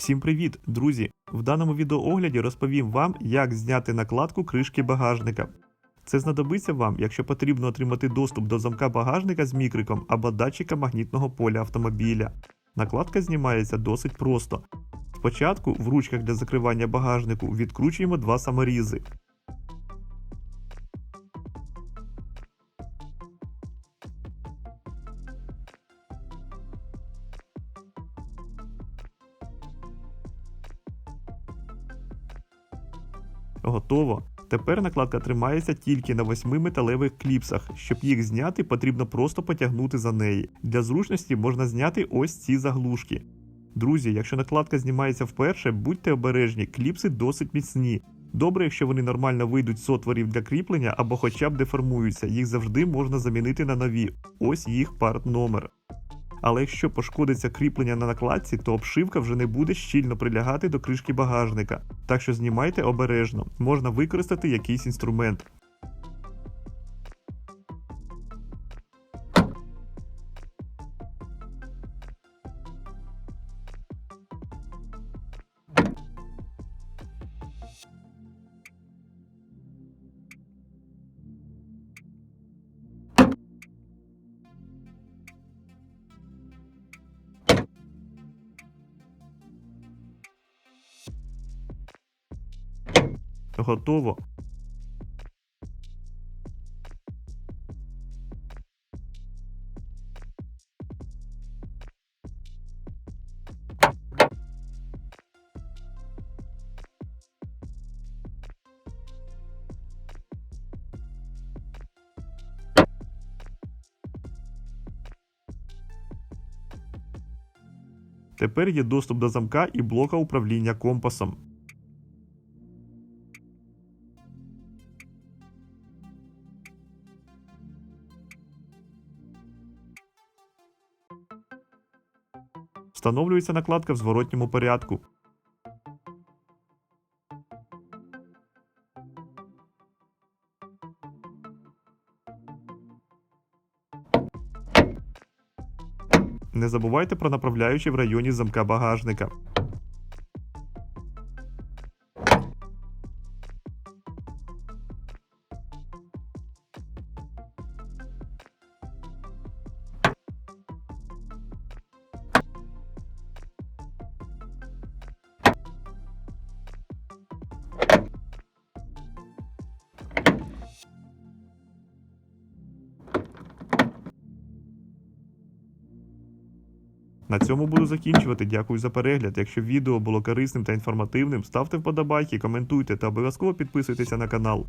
Всім привіт, друзі! В даному відеоогляді розповім вам, як зняти накладку кришки багажника. Це знадобиться вам, якщо потрібно отримати доступ до замка багажника з мікриком або датчика магнітного поля автомобіля. Накладка знімається досить просто. Спочатку в ручках для закривання багажнику відкручуємо два саморізи. Готово. Тепер накладка тримається тільки на восьми металевих кліпсах. Щоб їх зняти, потрібно просто потягнути за неї. Для зручності можна зняти ось ці заглушки. Друзі, якщо накладка знімається вперше, будьте обережні, кліпси досить міцні. Добре, якщо вони нормально вийдуть з отворів для кріплення або хоча б деформуються, їх завжди можна замінити на нові. Ось їх парт номер. Але якщо пошкодиться кріплення на накладці, то обшивка вже не буде щільно прилягати до кришки багажника. Так що знімайте обережно, можна використати якийсь інструмент. Готово. Тепер є доступ до замка і блока управління компасом. Встановлюється накладка в зворотньому порядку. Не забувайте про направляючі в районі замка багажника. На цьому буду закінчувати. Дякую за перегляд. Якщо відео було корисним та інформативним, ставте вподобайки, коментуйте та обов'язково підписуйтеся на канал.